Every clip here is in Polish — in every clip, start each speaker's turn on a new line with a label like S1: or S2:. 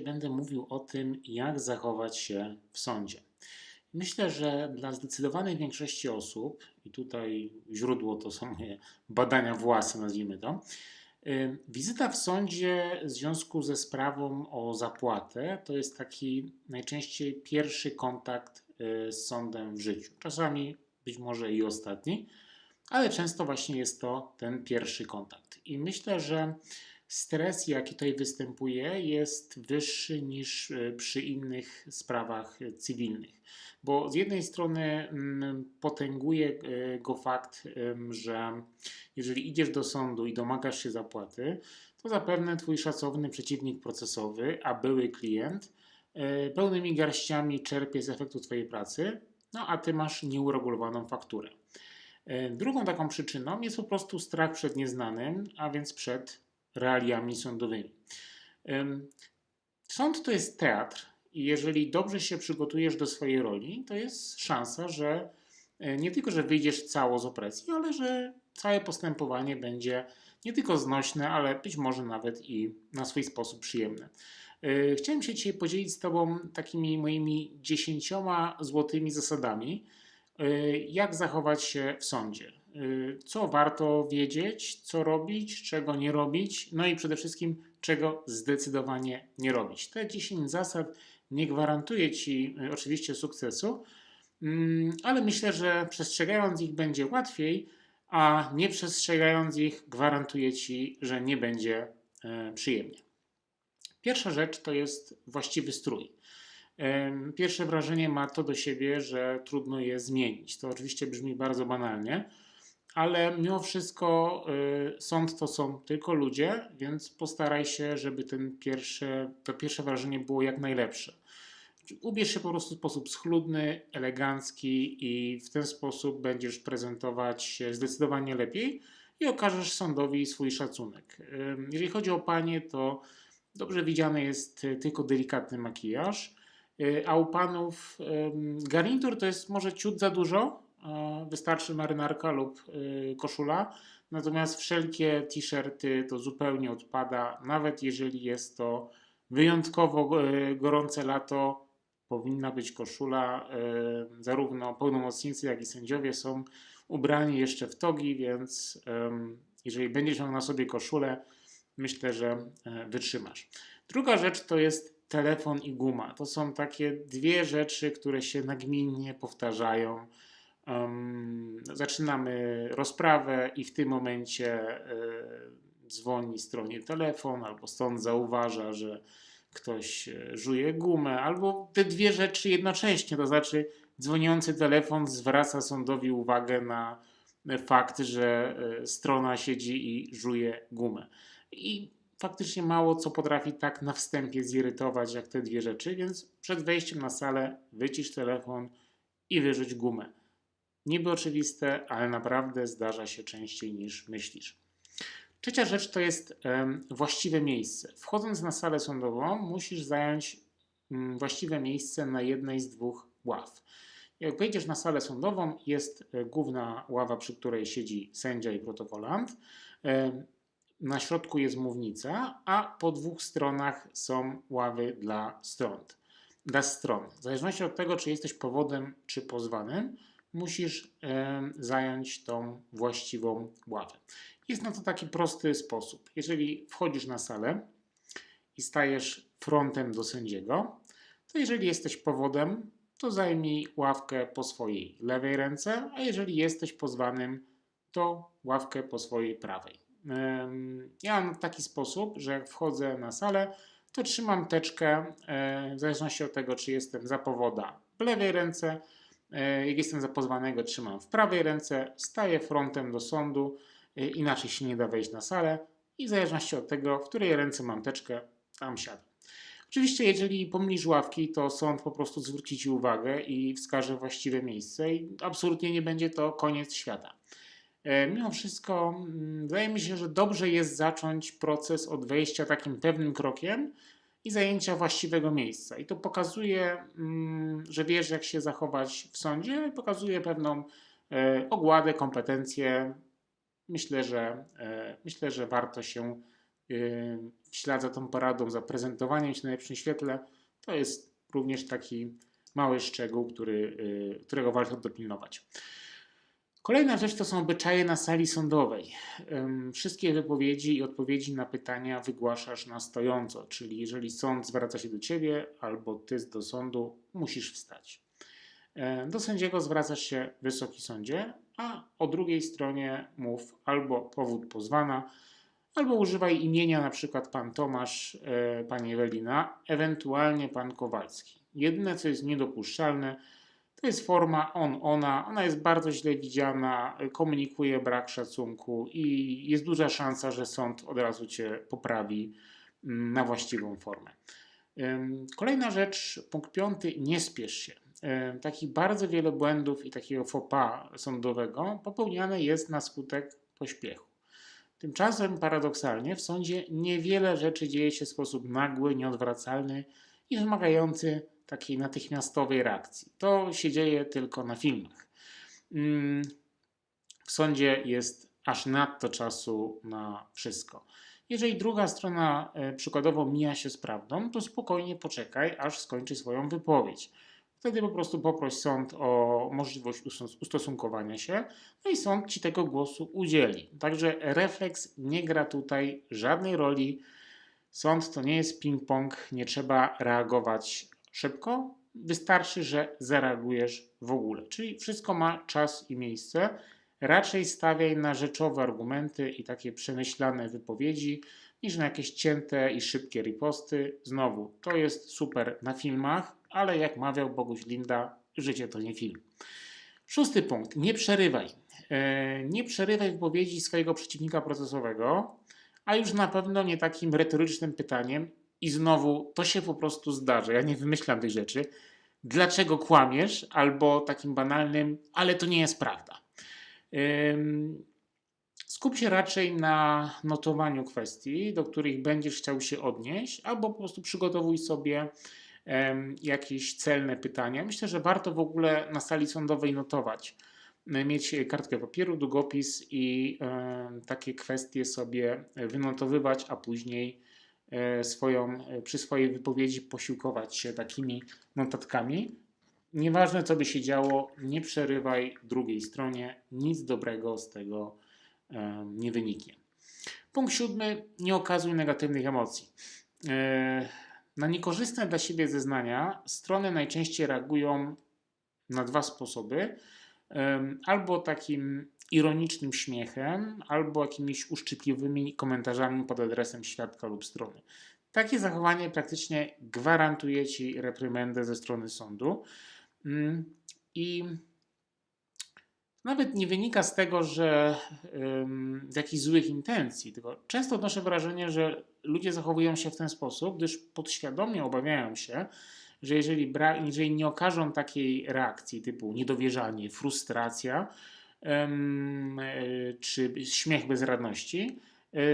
S1: Będę mówił o tym, jak zachować się w sądzie. Myślę, że dla zdecydowanej większości osób, i tutaj źródło to są moje badania własne, nazwijmy to, wizyta w sądzie w związku ze sprawą o zapłatę to jest taki najczęściej pierwszy kontakt y, z sądem w życiu. Czasami być może i ostatni, ale często właśnie jest to ten pierwszy kontakt. I myślę, że stres, jaki tutaj występuje, jest wyższy niż e, przy innych sprawach e, cywilnych. Bo z jednej strony mm, potęguje e, go fakt, że jeżeli idziesz do sądu i domagasz się zapłaty, to zapewne twój szacowny przeciwnik procesowy, a były klient, pełnymi garściami czerpie z efektu twojej pracy, no a ty masz nieuregulowaną fakturę. Drugą taką przyczyną jest po prostu strach przed nieznanym, a więc przed realiami sądowymi. Sąd to jest teatr i jeżeli dobrze się przygotujesz do swojej roli, to jest szansa, że e, nie tylko, że wyjdziesz cało z opresji, ale że całe postępowanie będzie nie tylko znośne, ale być może nawet i na swój sposób przyjemne. E, chciałem się dzisiaj podzielić z Tobą takimi moimi dziesięcioma złotymi zasadami, e, jak zachować się w sądzie. Y, co warto wiedzieć, co robić, czego nie robić, no i przede wszystkim czego zdecydowanie nie robić. Te 10 zasad nie gwarantuje Ci y, oczywiście sukcesu, mm, ale myślę, że przestrzegając ich będzie łatwiej, a nie przestrzegając ich gwarantuje Ci, że nie będzie e, przyjemnie. Pierwsza rzecz to jest właściwy strój. Pierwsze wrażenie ma to do siebie, że trudno je zmienić. To oczywiście brzmi bardzo banalnie, ale mimo wszystko y, sąd to są tylko ludzie, więc postaraj się, żeby ten pierwsze, to pierwsze wrażenie było jak najlepsze. Ubierz się po prostu w sposób schludny, elegancki i w ten sposób będziesz prezentować się zdecydowanie lepiej i okażesz sądowi swój szacunek. Jeżeli chodzi o panie, to dobrze widziany jest tylko delikatny makijaż, y, a u panów garnitur to jest może ciut za dużo, wystarczy marynarka lub y, koszula. Natomiast wszelkie t-shirty to zupełnie odpada, nawet jeżeli jest to wyjątkowo y, gorące lato, powinna być koszula. Y, zarówno pełnomocnicy, jak i sędziowie są ubrani jeszcze w togi, więc jeżeli będziesz miał na sobie koszulę, myślę, że wytrzymasz. Druga rzecz to jest telefon i guma. To są takie dwie rzeczy, które się nagminnie powtarzają Um, zaczynamy rozprawę i w tym momencie y, dzwoni stronie telefon, albo stąd zauważa, że ktoś e, żuje gumę, albo te dwie rzeczy jednocześnie, to znaczy dzwoniący telefon zwraca sądowi uwagę na fakt, że e, strona siedzi i żuje gumę. I faktycznie mało co potrafi tak na wstępie zirytować jak te dwie rzeczy, więc przed wejściem na salę wycisz telefon i wyrzuć gumę. Niby oczywiste, ale naprawdę zdarza się częściej niż myślisz. Trzecia rzecz to jest właściwe miejsce. Wchodząc na salę sądową, musisz zająć mm, właściwe miejsce na jednej z dwóch ław. Jak wejdziesz na salę sądową, jest e, główna ława, przy której siedzi sędzia i protokolant. Na środku jest mównica, a po dwóch stronach są ławy dla stron. Dla stron. W zależności od tego, czy jesteś powodem, czy pozwanym, musisz zająć tą właściwą ławę. Jest na to taki prosty sposób. Jeżeli wchodzisz na salę i stajesz frontem do sędziego, to jeżeli jesteś powodem, to zajmij ławkę po swojej lewej ręce, a jeżeli jesteś pozwanym, to ławkę po swojej prawej. Ja mam taki sposób, że jak wchodzę na salę, to trzymam teczkę e, w zależności od tego, czy jestem za powoda w lewej ręce, jak jestem zapozwanego, trzymam w prawej ręce, staję frontem do sądu, e, inaczej się nie da wejść na salę i w zależności od tego, w której ręce mam teczkę, tam siadam. Oczywiście, jeżeli pomylisz ławki, to sąd po prostu zwróci Ci uwagę i wskaże właściwe miejsce i absolutnie nie będzie to koniec świata. E, mimo wszystko, mm, wydaje mi się, że dobrze jest zacząć proces od wejścia takim pewnym krokiem, i zajęcia właściwego miejsca. I to pokazuje, mm, że wiesz, jak się zachować w sądzie, pokazuje pewną e, ogładę, kompetencje. Myślę, że, e, myślę, że warto się yy, w ślad za tą paradą, za prezentowaniem się na najlepszym świetle, to jest również taki mały szczegół, który, którego warto dopilnować. Kolejna rzecz to są obyczaje na sali sądowej. Wszystkie wypowiedzi i odpowiedzi na pytania wygłaszasz na stojąco, czyli jeżeli sąd zwraca się do ciebie albo ty do sądu, musisz wstać. E, Do sędziego zwracasz się Wysoki Sądzie, a o drugiej stronie mów albo powód pozwana, albo używaj imienia na przykład pan Tomasz, e, pani Ewelina, ewentualnie pan Kowalski. Jedyne, co jest niedopuszczalne, to jest forma on, ona. Ona jest bardzo źle widziana, komunikuje brak szacunku i jest duża szansa, że sąd od razu cię poprawi mm, na właściwą formę. Kolejna rzecz, punkt piąty, nie spiesz się. Takich bardzo wiele błędów i takiego faux pas sądowego popełniane jest na skutek pośpiechu. Tymczasem paradoksalnie w sądzie niewiele rzeczy dzieje się w sposób nagły, nieodwracalny i wymagający takiej natychmiastowej reakcji. To się dzieje tylko na filmach. Mm, W sądzie jest aż nadto czasu na wszystko. Jeżeli druga strona e, przykładowo mija się z prawdą, to spokojnie poczekaj, aż skończy swoją wypowiedź. Wtedy po prostu poproś sąd o możliwość ustos- ustosunkowania się, no i sąd ci tego głosu udzieli. Także refleks nie gra tutaj żadnej roli. Sąd to nie jest ping-pong, nie trzeba reagować szybko. Wystarczy, że zareagujesz w ogóle. Czyli wszystko ma czas i miejsce. Raczej stawiaj na rzeczowe argumenty i takie przemyślane wypowiedzi, niż na jakieś cięte i szybkie riposty. Znowu, to jest super na filmach, ale jak mawiał Boguś Linda, życie to nie film. Szósty punkt. Nie przerywaj. E, Nie przerywaj wypowiedzi swojego przeciwnika procesowego, a już na pewno nie takim retorycznym pytaniem. I znowu, to się po prostu zdarza. Ja nie wymyślam tych rzeczy. Dlaczego kłamiesz? Albo takim banalnym, ale to nie jest prawda. Skup się raczej na notowaniu kwestii, do których będziesz chciał się odnieść, albo po prostu przygotowuj sobie jakieś celne pytania. Myślę, że warto w ogóle na sali sądowej notować. E, Mieć kartkę papieru, długopis i takie kwestie sobie wynotowywać, a później swoją, e, przy swojej wypowiedzi posiłkować się takimi notatkami. Nieważne, co by się działo, nie przerywaj drugiej stronie, nic dobrego z tego em, nie wyniknie. Punkt siódmy, nie okazuj negatywnych emocji. E, Na niekorzystne dla siebie zeznania strony najczęściej reagują na dwa sposoby. Albo takim ironicznym śmiechem, albo jakimiś uszczypliwymi komentarzami pod adresem świadka lub strony. Takie zachowanie praktycznie gwarantuje ci reprymendę ze strony sądu. Mm, I nawet nie wynika z tego, że z jakichś złych intencji, tylko często odnoszę wrażenie, że ludzie zachowują się w ten sposób, gdyż podświadomie obawiają się, że jeżeli, jeżeli nie okażą takiej reakcji typu niedowierzanie, frustracja ym, y, czy śmiech bezradności,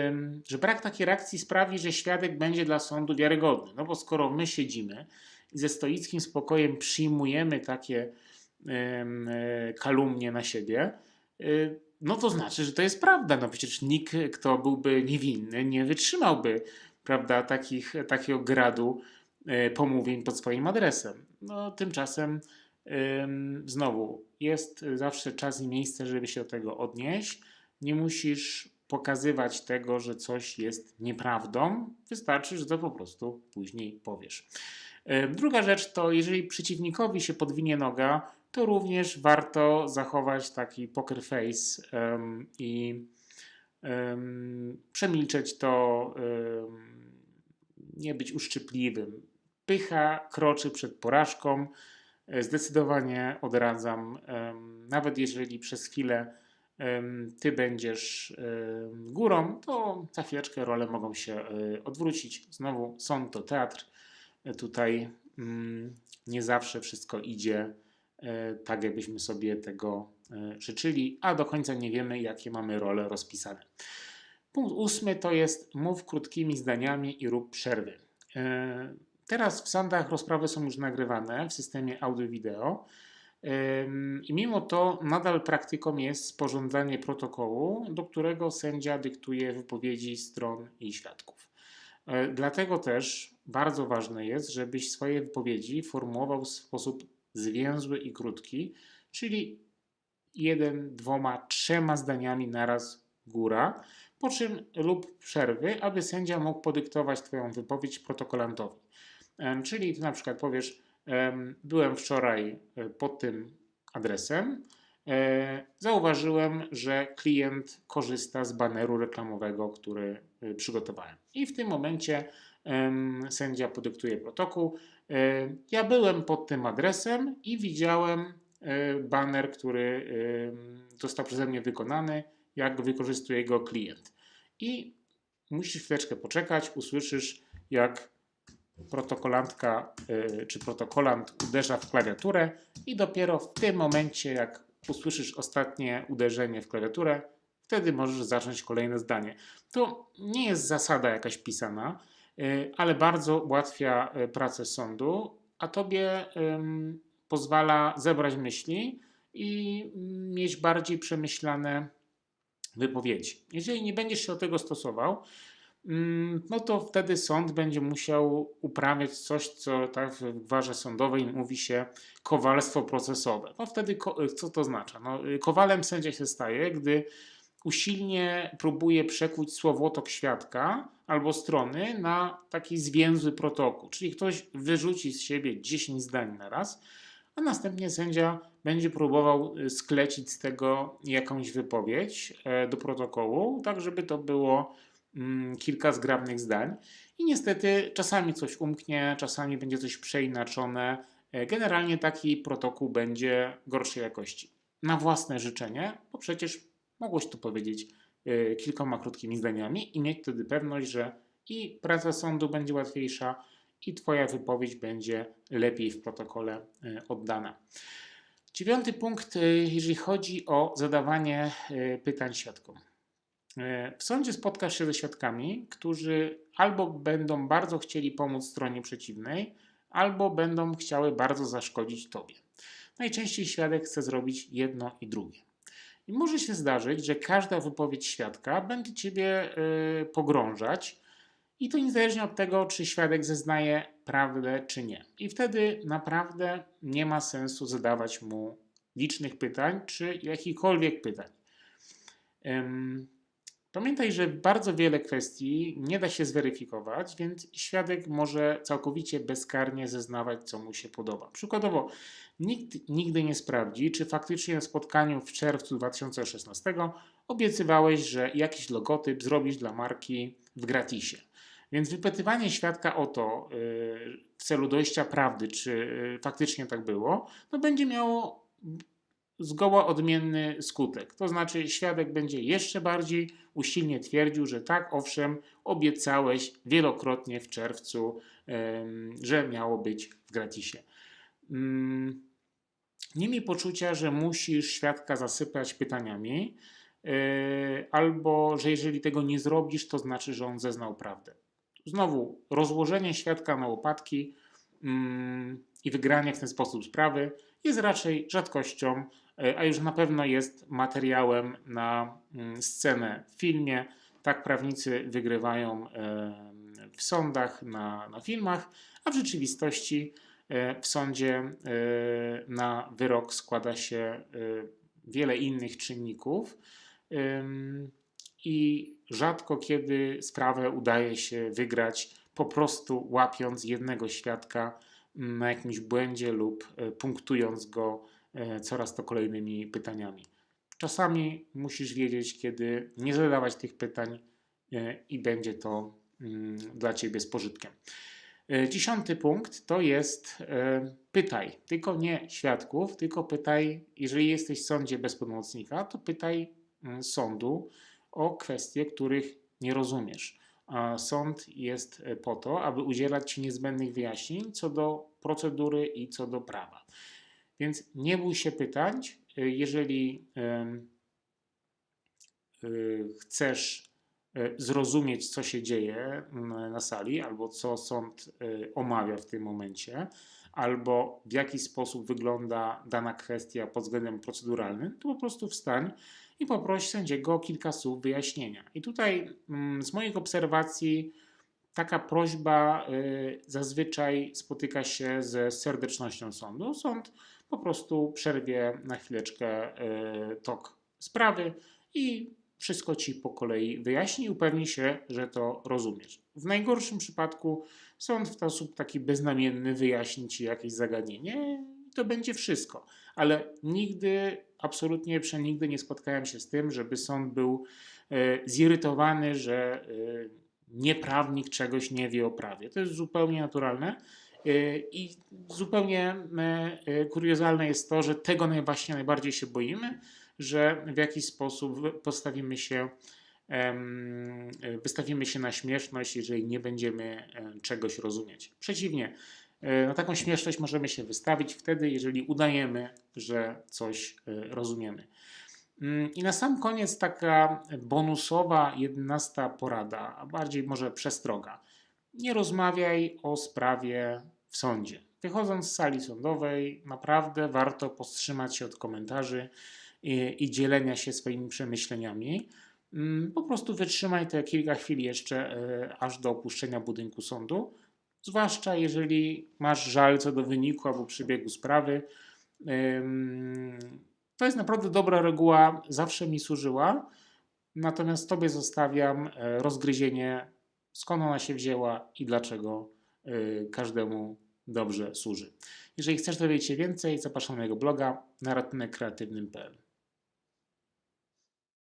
S1: ym, że brak takiej reakcji sprawi, że świadek będzie dla sądu wiarygodny. No bo skoro my siedzimy i ze stoickim spokojem przyjmujemy takie em, e, kalumnie na siebie, y, no to znaczy, że to jest prawda. No przecież nikt, kto byłby niewinny, nie wytrzymałby prawda, takich, takiego gradu e, pomówień pod swoim adresem. No tymczasem em, znowu jest zawsze czas i miejsce, żeby się do tego odnieść. Nie musisz pokazywać tego, że coś jest nieprawdą. Wystarczy, że to po prostu później powiesz. E, Druga rzecz to, jeżeli przeciwnikowi się podwinie noga, to również warto zachować taki poker face em, i em, przemilczeć to, em, nie być uszczypliwym. Pycha kroczy przed porażką. E, Zdecydowanie odradzam, nawet jeżeli przez chwilę ty będziesz górą, to za chwileczkę role mogą się e, odwrócić. Znowu sąd to teatr. E, Tutaj mm, nie zawsze wszystko idzie tak, jakbyśmy sobie tego życzyli, a do końca nie wiemy, jakie mamy role rozpisane. Punkt ósmy to jest mów krótkimi zdaniami i rób przerwy. Teraz w sądach rozprawy są już nagrywane w systemie audio-wideo. I mimo to nadal praktyką jest sporządzanie protokołu, do którego sędzia dyktuje wypowiedzi stron i świadków. E, Dlatego też bardzo ważne jest, żebyś swoje wypowiedzi formułował w sposób zwięzły i krótki, czyli jeden, dwoma, trzema zdaniami naraz góra, po czym lub przerwy, aby sędzia mógł podyktować Twoją wypowiedź protokolantowi. Czyli na przykład powiesz, em, byłem wczoraj e, pod tym adresem, e, zauważyłem, że klient korzysta z baneru reklamowego, który e, przygotowałem. I w tym momencie sędzia podyktuje protokół. Ja byłem pod tym adresem i widziałem baner, który został przeze mnie wykonany, jak wykorzystuje go klient. I musisz chwileczkę poczekać, usłyszysz, jak protokolantka y, czy protokolant uderza w klawiaturę i dopiero w tym momencie, jak usłyszysz ostatnie uderzenie w klawiaturę, wtedy możesz zacząć kolejne zdanie. To nie jest zasada jakaś pisana, y, ale bardzo ułatwia y, pracę sądu, a tobie pozwala zebrać myśli i mm, mieć bardziej przemyślane wypowiedzi. Jeżeli nie będziesz się do tego stosował, no to wtedy sąd będzie musiał uprawiać coś, co tak w gwarze sądowej mówi się kowalstwo procesowe. No wtedy ko- co to oznacza? No, y, kowalem sędzia się staje, gdy usilnie próbuje przekuć słowotok świadka albo strony na taki zwięzły protokół. Czyli ktoś wyrzuci z siebie 10 zdań na raz, a następnie sędzia będzie próbował y, sklecić z tego jakąś wypowiedź e, do protokołu, tak żeby to było mm, kilka zgrabnych zdań. I niestety czasami coś umknie, czasami będzie coś przeinaczone. E, Generalnie taki protokół będzie gorszej jakości. Na własne życzenie, bo przecież mogłeś to powiedzieć e, kilkoma krótkimi zdaniami i mieć wtedy pewność, że i praca sądu będzie łatwiejsza, i Twoja wypowiedź będzie lepiej w protokole e, oddana. Dziewiąty punkt, jeżeli chodzi o zadawanie pytań świadkom. E, W sądzie spotkasz się ze świadkami, którzy albo będą bardzo chcieli pomóc stronie przeciwnej, albo będą chciały bardzo zaszkodzić tobie. Najczęściej świadek chce zrobić jedno i drugie. I może się zdarzyć, że każda wypowiedź świadka będzie ciebie y, pogrążać, i to niezależnie od tego, czy świadek zeznaje prawdę, czy nie. I wtedy naprawdę nie ma sensu zadawać mu licznych pytań, czy jakichkolwiek pytań. Ym, Pamiętaj, że bardzo wiele kwestii nie da się zweryfikować, więc świadek może całkowicie bezkarnie zeznawać, co mu się podoba. Przykładowo, nikt nigdy nie sprawdzi, czy faktycznie na spotkaniu w czerwcu 2016 obiecywałeś, że jakiś logotyp zrobisz dla marki w gratisie. Więc wypytywanie świadka o to yy, w celu dojścia prawdy, czy yy, faktycznie tak było, no będzie miało zgoła odmienny skutek. To znaczy, świadek będzie jeszcze bardziej usilnie twierdził, że tak, owszem, obiecałeś wielokrotnie w czerwcu, że miało być w gratisie. Mm, Nie miej poczucia, że musisz świadka zasypać pytaniami, yy, albo że jeżeli tego nie zrobisz, to znaczy, że on zeznał prawdę. Znowu, rozłożenie świadka na łopatki mm, i wygranie w ten sposób sprawy jest raczej rzadkością, e, a już na pewno jest materiałem na mm, scenę w filmie. Tak prawnicy wygrywają e, w sądach, na, na filmach, a w rzeczywistości e, w sądzie e, na wyrok składa się e, wiele innych czynników. I rzadko kiedy sprawę udaje się wygrać po prostu łapiąc jednego świadka na jakimś błędzie lub e, punktując go e, coraz to kolejnymi pytaniami. Czasami musisz wiedzieć, kiedy nie zadawać tych pytań e, i będzie to mm, dla ciebie z pożytkiem. E, Dziesiąty punkt to jest e, pytaj, tylko nie świadków, tylko pytaj, jeżeli jesteś w sądzie bez pełnomocnika, to pytaj mm, sądu o kwestie, których nie rozumiesz. A sąd jest e, po to, aby udzielać Ci niezbędnych wyjaśnień co do procedury i co do prawa. Więc nie bój się pytać, e, jeżeli e, chcesz e, zrozumieć, co się dzieje na sali albo co sąd omawia w tym momencie, albo w jaki sposób wygląda dana kwestia pod względem proceduralnym, to po prostu wstań i poproś sędziego o kilka słów wyjaśnienia. I tutaj z moich obserwacji taka prośba zazwyczaj spotyka się ze serdecznością sądu. Sąd po prostu przerwie na chwileczkę y, tok sprawy i wszystko ci po kolei wyjaśni i upewni się, że to rozumiesz. W najgorszym przypadku sąd w sposób taki beznamienny wyjaśni ci jakieś zagadnienie i to będzie wszystko. Ale nigdy, absolutnie przenigdy nie spotkałem się z tym, żeby sąd był e, zirytowany, że e, nieprawnik czegoś nie wie o prawie. To jest zupełnie naturalne. E, I zupełnie e, kuriozalne jest to, że tego właśnie najbardziej się boimy, że w jakiś sposób postawimy się, e, wystawimy się na śmieszność, jeżeli nie będziemy czegoś rozumieć. Przeciwnie, na taką śmieszność możemy się wystawić wtedy, jeżeli udajemy, że coś rozumiemy. Mm, I na sam koniec taka bonusowa, jedenasta porada, a bardziej może przestroga. Nie rozmawiaj o sprawie w sądzie. Wychodząc z sali sądowej, naprawdę warto powstrzymać się od komentarzy i, i dzielenia się swoimi przemyśleniami. Mm, Po prostu wytrzymaj te kilka chwil jeszcze, e, aż do opuszczenia budynku sądu. Zwłaszcza jeżeli masz żal co do wyniku albo przebiegu sprawy. To jest naprawdę dobra reguła, zawsze mi służyła. Natomiast Tobie zostawiam e, rozgryzienie, skąd ona się wzięła i dlaczego e, każdemu dobrze służy. Jeżeli chcesz dowiedzieć się więcej, zapraszam na mojego bloga na ratunekkreatywnym.pl.